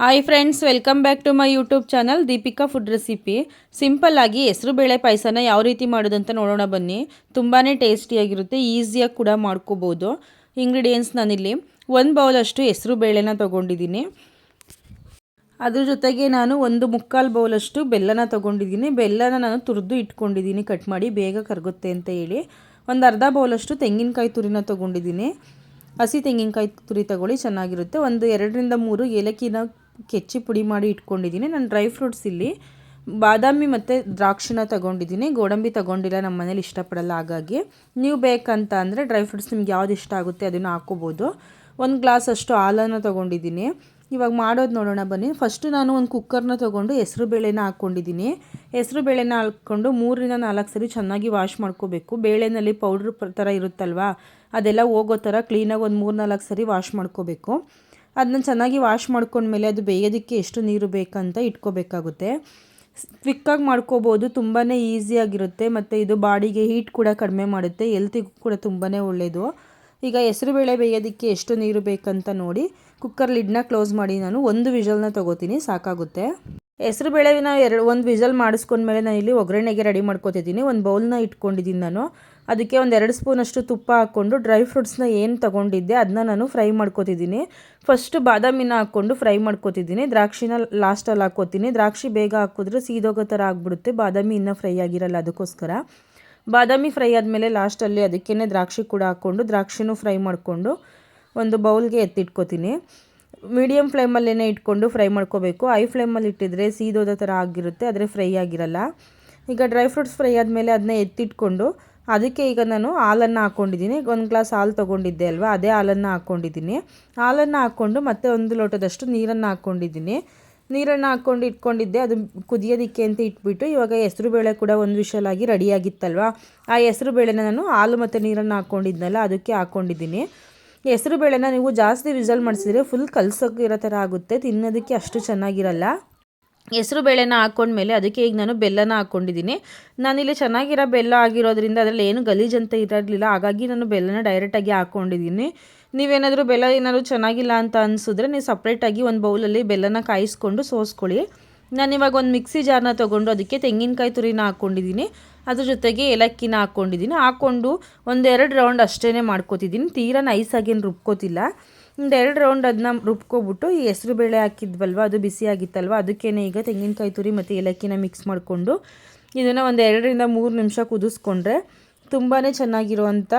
Hi friends welcome back to my YouTube channel Deepika food recipe ಸಿಂಪಲ್ಲಾಗಿ ಹೆಸರುಬೇಳೆ ಪಾಯಸನ ಯಾವ ರೀತಿ ಮಾಡೋದಂತ ನೋಡೋಣ ಬನ್ನಿ. ತುಂಬಾ ಟೇಸ್ಟಿಯಾಗಿರುತ್ತೆ ಈಸಿಯಾಗಿ ಕೂಡ ಮಾಡ್ಕೋಬೋದು. ಇಂಗ್ರೀಡಿಯೆಂಟ್ಸ್ ನಾನಿಲ್ಲಿ ಒಂದು ಬೌಲಷ್ಟು ಹೆಸರು ಬೇಳೆನ ತೊಗೊಂಡಿದ್ದೀನಿ. ಅದ್ರ ಜೊತೆಗೆ ನಾನು ಒಂದು ಮುಕ್ಕಾಲು ಬೌಲಷ್ಟು ಬೆಲ್ಲನ ತೊಗೊಂಡಿದ್ದೀನಿ. ಬೆಲ್ಲನ ನಾನು ತುರಿದು ಇಟ್ಕೊಂಡಿದ್ದೀನಿ ಕಟ್ ಮಾಡಿ ಬೇಗ ಕರಗುತ್ತೆ ಅಂತ ಹೇಳಿ. ಒಂದು ಅರ್ಧ ಬೌಲಷ್ಟು ತೆಂಗಿನಕಾಯಿ ತುರಿನ ತೊಗೊಂಡಿದ್ದೀನಿ. ಹಸಿ ತೆಂಗಿನಕಾಯಿ ತುರಿ ತಗೊಳ್ಳಿ, ಚೆನ್ನಾಗಿರುತ್ತೆ. ಒಂದು ಎರಡರಿಂದ ಮೂರು ಏಲಕ್ಕಿನ ಕೆಚ್ಚಿ ಪುಡಿ ಮಾಡಿ ಇಟ್ಕೊಂಡಿದ್ದೀನಿ. ನಾನು ಡ್ರೈ ಫ್ರೂಟ್ಸ್ ಇಲ್ಲಿ ಬಾದಾಮಿ ಮತ್ತು ದ್ರಾಕ್ಷಿನ ತೊಗೊಂಡಿದ್ದೀನಿ. ಗೋಡಂಬಿ ತೊಗೊಂಡಿಲ್ಲ ನಮ್ಮ ಮನೇಲಿ ಇಷ್ಟಪಡಲ್ಲ ಹಾಗಾಗಿ. ನೀವು ಬೇಕಂತ ಅಂದರೆ ಡ್ರೈ ಫ್ರೂಟ್ಸ್ ನಿಮ್ಗೆ ಯಾವ್ದು ಇಷ್ಟ ಆಗುತ್ತೆ ಅದನ್ನು ಹಾಕೋಬೋದು ಒಂದು ಗ್ಲಾಸ್ ಅಷ್ಟು ಹಾಲನ್ನು ತೊಗೊಂಡಿದ್ದೀನಿ. ಇವಾಗ ಮಾಡೋದು ನೋಡೋಣ ಬನ್ನಿ. ಫಸ್ಟು ನಾನು ಒಂದು ಕುಕ್ಕರ್ನ ತೊಗೊಂಡು ಹೆಸರು ಬೇಳೆನ ಹಾಕ್ಕೊಂಡಿದ್ದೀನಿ. ಹೆಸರು ಬೇಳೆನ ಹಾಕ್ಕೊಂಡು ಮೂರರಿಂದ ನಾಲ್ಕು ಸರಿ ಚೆನ್ನಾಗಿ ವಾಶ್ ಮಾಡ್ಕೋಬೇಕು. ಬೇಳೆನಲ್ಲಿ ಪೌಡ್ರ್ ಥರ ಇರುತ್ತಲ್ವಾ, ಅದೆಲ್ಲ ಹೋಗೋ ಥರ ಕ್ಲೀನಾಗಿ ಒಂದು ಮೂರು ನಾಲ್ಕು ಸರಿ ವಾಶ್ ಮಾಡ್ಕೋಬೇಕು. ಅದನ್ನ ಚೆನ್ನಾಗಿ ವಾಶ್ ಮಾಡ್ಕೊಂಡ್ಮೇಲೆ ಅದು ಬೇಯೋದಕ್ಕೆ ಎಷ್ಟು ನೀರು ಬೇಕಂತ ಇಟ್ಕೋಬೇಕಾಗುತ್ತೆ. ಕ್ವಿಕ್ಕಾಗಿ ಮಾಡ್ಕೋಬೋದು ತುಂಬಾ ಈಸಿಯಾಗಿರುತ್ತೆ ಮತ್ತು ಇದು ಬಾಡಿಗೆ ಹೀಟ್ ಕೂಡ ಕಡಿಮೆ ಮಾಡುತ್ತೆ ಎಲ್ತಿಗೂ ಕೂಡ ತುಂಬಾ ಒಳ್ಳೆಯದು ಈಗ ಹೆಸರುಬೇಳೆ ಬೇಯೋದಕ್ಕೆ ಎಷ್ಟು ನೀರು ಬೇಕಂತ ನೋಡಿ ಕುಕ್ಕರ್ ಲಿಡ್ನ ಕ್ಲೋಸ್ ಮಾಡಿ ನಾನು ಒಂದು ವಿಷಲ್ನ ತೊಗೋತೀನಿ, ಸಾಕಾಗುತ್ತೆ. ಹೆಸರು ನಾವು ಎರಡು, ಒಂದು ವಿಷಲ್ ಮಾಡಿಸ್ಕೊಂಡ್ಮೇಲೆ ನಾನು ಇಲ್ಲಿ ಒಗ್ಗರಣೆಗೆ ರೆಡಿ ಮಾಡ್ಕೋತಿದ್ದೀನಿ, ಒಂದು ಬೌಲ್ನ ಇಟ್ಕೊಂಡಿದ್ದೀನಿ ನಾನು. ಅದಕ್ಕೆ ಒಂದು ಎರಡು ಸ್ಪೂನಷ್ಟು ತುಪ್ಪ ಹಾಕ್ಕೊಂಡು ಡ್ರೈ ಫ್ರೂಟ್ಸ್ನ ಏನು ತೊಗೊಂಡಿದ್ದೆ ಅದನ್ನ ನಾನು ಫ್ರೈ ಮಾಡ್ಕೋತಿದ್ದೀನಿ. ಫಸ್ಟ್ ಬಾದಾಮಿನ ಹಾಕ್ಕೊಂಡು ಫ್ರೈ ಮಾಡ್ಕೋತಿದ್ದೀನಿ. ದ್ರಾಕ್ಷಿನ ಲಾಸ್ಟಲ್ಲಿ ಹಾಕ್ಕೋತೀನಿ. ದ್ರಾಕ್ಷಿ ಬೇಗ ಹಾಕಿದ್ರೆ ಸೀದೋಗೋ ಥರ ಆಗಿಬಿಡುತ್ತೆ. ಬಾದಾಮಿ ಇನ್ನೂ ಫ್ರೈ ಆಗಿರಲ್ಲ ಅದಕ್ಕೋಸ್ಕರ. ಬಾದಾಮಿ ಫ್ರೈ ಆದಮೇಲೆ ಲಾಸ್ಟಲ್ಲಿ ಅದಕ್ಕೇ ದ್ರಾಕ್ಷಿ ಕೂಡ ಹಾಕ್ಕೊಂಡು ದ್ರಾಕ್ಷಿನೂ ಫ್ರೈ ಮಾಡಿಕೊಂಡು ಒಂದು ಬೌಲ್ಗೆ ಎತ್ತಿಟ್ಕೋತೀನಿ. ಮೀಡಿಯಮ್ ಫ್ಲೇಮಲ್ಲೇ ಇಟ್ಕೊಂಡು ಫ್ರೈ ಮಾಡ್ಕೋಬೇಕು. ಐ ಫ್ಲೇಮಲ್ಲಿ ಇಟ್ಟಿದ್ರೆ ಸೀದೋದ ಥರ ಆಗಿರುತ್ತೆ, ಆದರೆ ಫ್ರೈ ಆಗಿರಲ್ಲ. ಈಗ ಡ್ರೈ ಫ್ರೂಟ್ಸ್ ಫ್ರೈ ಆದಮೇಲೆ ಅದನ್ನ ಎತ್ತಿಟ್ಕೊಂಡು ಅದಕ್ಕೆ ಈಗ ನಾನು ಹಾಲನ್ನು ಹಾಕ್ಕೊಂಡಿದ್ದೀನಿ. ಒಂದು ಗ್ಲಾಸ್ ಹಾಲು ತೊಗೊಂಡಿದ್ದೆ ಅಲ್ವಾ? ಅದೇ ಹಾಲನ್ನು ಹಾಕ್ಕೊಂಡಿದ್ದೀನಿ. ಹಾಲನ್ನು ಹಾಕ್ಕೊಂಡು ಮತ್ತೆ ಒಂದು ಲೋಟದಷ್ಟು ನೀರನ್ನು ಹಾಕ್ಕೊಂಡಿದ್ದೀನಿ. ನೀರನ್ನು ಹಾಕ್ಕೊಂಡು ಇಟ್ಕೊಂಡಿದ್ದೆ. ಅದು ಕುದಿಯೋದಿಕ್ಕೆ ಅಂತ ಇಟ್ಬಿಟ್ಟು ಇವಾಗ ಹೆಸರು ಬೇಳೆ ಕೂಡ ಒಂದು ವಿಷಲಾಗಿ ರೆಡಿಯಾಗಿತ್ತಲ್ವ ಆ ಹೆಸರು ಬೇಳೆನ ನಾನು ಹಾಲು ಮತ್ತು ನೀರನ್ನು ಹಾಕ್ಕೊಂಡಿದ್ನಲ್ಲ, ಅದಕ್ಕೆ ಹಾಕ್ಕೊಂಡಿದ್ದೀನಿ. ಹೆಸರು ಬೇಳೆನ ನೀವು ಜಾಸ್ತಿ ವಿಸಲ್ ಮಾಡಿಸಿದ್ರೆ ಫುಲ್ ಕಲ್ಸೋಕ್ಕಿರೋ ಥರ ಆಗುತ್ತೆ. ತಿನ್ನೋದಕ್ಕೆ ಅಷ್ಟು ಚೆನ್ನಾಗಿರಲ್ಲ. ಹೆಸರು ಬೇಳೆನ ಹಾಕ್ಕೊಂಡ್ಮೇಲೆ ಅದಕ್ಕೆ ಈಗ ನಾನು ಬೆಲ್ಲನ ಹಾಕ್ಕೊಂಡಿದ್ದೀನಿ ನಾನಿಲ್ಲಿ ಚೆನ್ನಾಗಿರೋ ಬೆಲ್ಲ ಆಗಿರೋದ್ರಿಂದ ಅದರಲ್ಲಿ ಏನು ಅಂತ ಇರಲಿಲ್ಲ. ಹಾಗಾಗಿ ನಾನು ಬೆಲ್ಲನ ಡೈರೆಕ್ಟಾಗಿ ಹಾಕ್ಕೊಂಡಿದ್ದೀನಿ ನೀವೇನಾದರೂ ಬೆಲ್ಲ ಏನಾದರೂ ಚೆನ್ನಾಗಿಲ್ಲ ಅಂತ ಅನಿಸಿದ್ರೆ ನೀವು ಸಪ್ರೇಟಾಗಿ ಒಂದು ಬೌಲಲ್ಲಿ ಬೆಲ್ಲನ ಕಾಯಿಸ್ಕೊಂಡು ಸೋಸ್ಕೊಳ್ಳಿ. ನಾನು ಇವಾಗ ಒಂದು ಮಿಕ್ಸಿ ಜಾರ್ನ ತೊಗೊಂಡು ಅದಕ್ಕೆ ತೆಂಗಿನಕಾಯಿ ತುರಿನ ಹಾಕ್ಕೊಂಡಿದ್ದೀನಿ ಅದ್ರ ಜೊತೆಗೆ ಏಲಕ್ಕಿನ ಹಾಕ್ಕೊಂಡಿದ್ದೀನಿ ಹಾಕ್ಕೊಂಡು ಒಂದೆರಡು ರೌಂಡ್ ಅಷ್ಟೇ ಮಾಡ್ಕೋತಿದ್ದೀನಿ. ತೀರಾ ನೈಸಾಗೇನು ರುಬ್ಕೋತಿಲ್ಲ. ಒಂದು ಎರಡು ರೌಂಡ್ ಅದನ್ನ ರುಬ್ಕೊಬಿಟ್ಟು ಈ ಹೆಸರು ಬೇಳೆ ಹಾಕಿದ್ವಲ್ವ, ಅದು ಬಿಸಿ ಆಗಿತ್ತಲ್ವ, ಅದಕ್ಕೇನೆ ಈಗ ತೆಂಗಿನಕಾಯಿ ತುರಿ ಮತ್ತು ಏಲಕ್ಕಿನ ಮಿಕ್ಸ್ ಮಾಡಿಕೊಂಡು ಇದನ್ನು ಒಂದು ಎರಡರಿಂದ ಮೂರು ನಿಮಿಷ ಕುದಿಸ್ಕೊಂಡ್ರೆ ತುಂಬಾ ಚೆನ್ನಾಗಿರುವಂಥ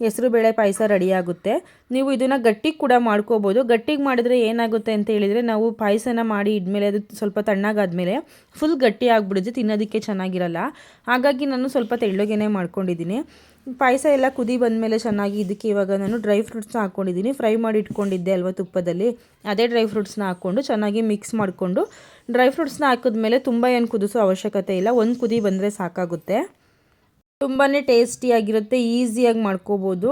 ಹೆಸರು ಬೇಳೆ ಪಾಯಸ ರೆಡಿಯಾಗುತ್ತೆ ನೀವು ಇದನ್ನು ಗಟ್ಟಿಗೆ ಕೂಡ ಮಾಡ್ಕೋಬೋದು. ಗಟ್ಟಿಗೆ ಮಾಡಿದ್ರೆ ಏನಾಗುತ್ತೆ ಅಂತ ಹೇಳಿದರೆ ನಾವು ಪಾಯಸನ ಮಾಡಿ ಇದ್ಮೇಲೆ ಅದು ಸ್ವಲ್ಪ ತಣ್ಣಗಾದಮೇಲೆ ಫುಲ್ ಗಟ್ಟಿ ಆಗಿಬಿಡುತ್ತೆ, ತಿನ್ನೋದಕ್ಕೆ ಚೆನ್ನಾಗಿರಲ್ಲ. ಹಾಗಾಗಿ ನಾನು ಸ್ವಲ್ಪ ತೆಳ್ಳಗೇನೆ ಮಾಡ್ಕೊಂಡಿದ್ದೀನಿ. ಪಾಯಸ ಎಲ್ಲ ಕುದಿ ಬಂದಮೇಲೆ ಚೆನ್ನಾಗಿ ಇದಕ್ಕೆ ಇವಾಗ ನಾನು ಡ್ರೈ ಫ್ರೂಟ್ಸ್ನ ಹಾಕ್ಕೊಂಡಿದ್ದೀನಿ ಫ್ರೈ ಮಾಡಿ ಇಟ್ಕೊಂಡಿದ್ದೆ ಅಲ್ವಾ ತುಪ್ಪದಲ್ಲಿ? ಅದೇ ಡ್ರೈ ಫ್ರೂಟ್ಸ್ನ ಹಾಕ್ಕೊಂಡು ಚೆನ್ನಾಗಿ ಮಿಕ್ಸ್ ಮಾಡಿಕೊಂಡು ಡ್ರೈ ಫ್ರೂಟ್ಸ್ನ ಹಾಕಿದ್ಮೇಲೆ ತುಂಬ ಏನು ಕುದಿಸೋ ಅವಶ್ಯಕತೆ ಇಲ್ಲ. ಒಂದು ಕುದಿ ಬಂದರೆ ಸಾಕಾಗುತ್ತೆ. ತುಂಬಾ ಟೇಸ್ಟಿಯಾಗಿರುತ್ತೆ ಈಸಿಯಾಗಿ ಮಾಡ್ಕೋಬೋದು.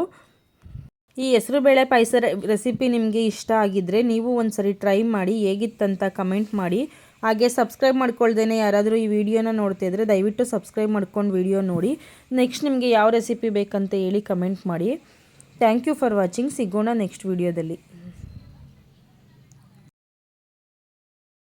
ಈ ಹೆಸರುಬೇಳೆ ಪಾಯಸ ರೆಸಿಪಿ ನಿಮಗೆ ಇಷ್ಟ ಆಗಿದ್ದರೆ ನೀವು ಒಂದು ಸರಿ ಟ್ರೈ ಮಾಡಿ ಹೇಗಿತ್ತಂತ ಕಮೆಂಟ್ ಮಾಡಿ. ಹಾಗೆ ಸಬ್ಸ್ಕ್ರೈಬ್ ಮಾಡ್ಕೊಳ್ದೇ ಯಾರಾದರೂ ಈ ವಿಡಿಯೋನ ನೋಡ್ತಿದ್ರೆ ದಯವಿಟ್ಟು ಸಬ್ಸ್ಕ್ರೈಬ್ ಮಾಡ್ಕೊಂಡು ವಿಡಿಯೋ ನೋಡಿ. ನೆಕ್ಸ್ಟ್ ನಿಮಗೆ ಯಾವ ರೆಸಿಪಿ ಬೇಕಂತ ಹೇಳಿ ಕಮೆಂಟ್ ಮಾಡಿ. ಥ್ಯಾಂಕ್ ಯು ಫಾರ್ ವಾಚಿಂಗ್ ಸಿಗೋಣ ನೆಕ್ಸ್ಟ್ ವಿಡಿಯೋದಲ್ಲಿ